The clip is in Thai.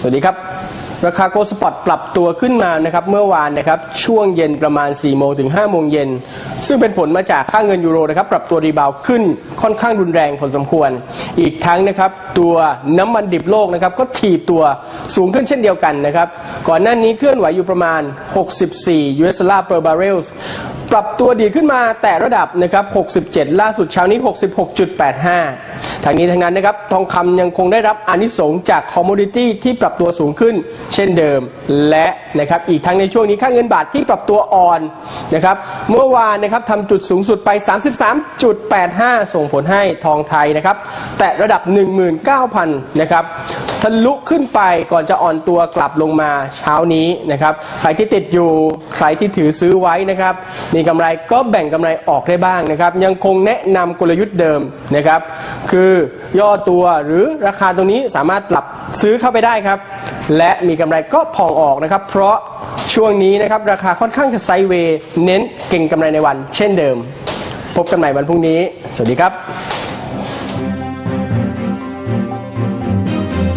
สวัสดีครับ ราคาโกลสปอตปรับตัวขึ้นมานะครับเมื่อวานนะครับช่วงเย็นประมาณ 4 โมงถึง 5 โมงเย็น ซึ่งเป็นผลมาจากค่าเงินยูโรนะครับปรับตัวรีบาวขึ้นค่อนข้างรุนแรงพอสมควร อีกทั้งนะครับตัวน้ำมันดิบโลกนะครับก็ถีบตัวสูงขึ้นเช่นเดียวกันนะครับก่อนหน้านี้เคลื่อนไหวอยู่ประมาณ 64 US dollar per barrel ปรับตัวดีขึ้นมาแต่ระดับนะครับ 67 ล่าสุดเช้านี้ 66.85 ทางนี้ทางนั้นนะครับทองคำยังคงได้รับอานิสงจากคอมมูดิตี้ที่ปรับตัวสูงขึ้นเช่นเดิมและนะครับอีกทั้งในช่วงนี้ค่าเงินบาทที่ปรับตัวอ่อนนะครับเมื่อวานนะครับทำจุดสูงสุดไป 33.85 ส่งผลให้ทองไทยนะครับแตะระดับ 19,000นะครับทะลุขึ้นไปก่อนจะอ่อนตัวกลับลงมาเช้านี้นะครับใครที่ติดอยู่ใครที่ถือซื้อไว้นะครับมีกำไรก็แบ่งกำไรออกได้บ้างนะครับยังคงแนะนำกลยุทธ์เดิมนะครับคือย่อตัวหรือราคาตรงนี้สามารถปรับซื้อเข้าไปได้ครับ และมีกำไรก็พองออกนะครับ เพราะช่วงนี้นะครับราคาค่อนข้างจะไซเวย์เน้นเก่งกำไรในวัน เช่นเดิม พบกันใหม่วันพรุ่งนี้ สวัสดีครับ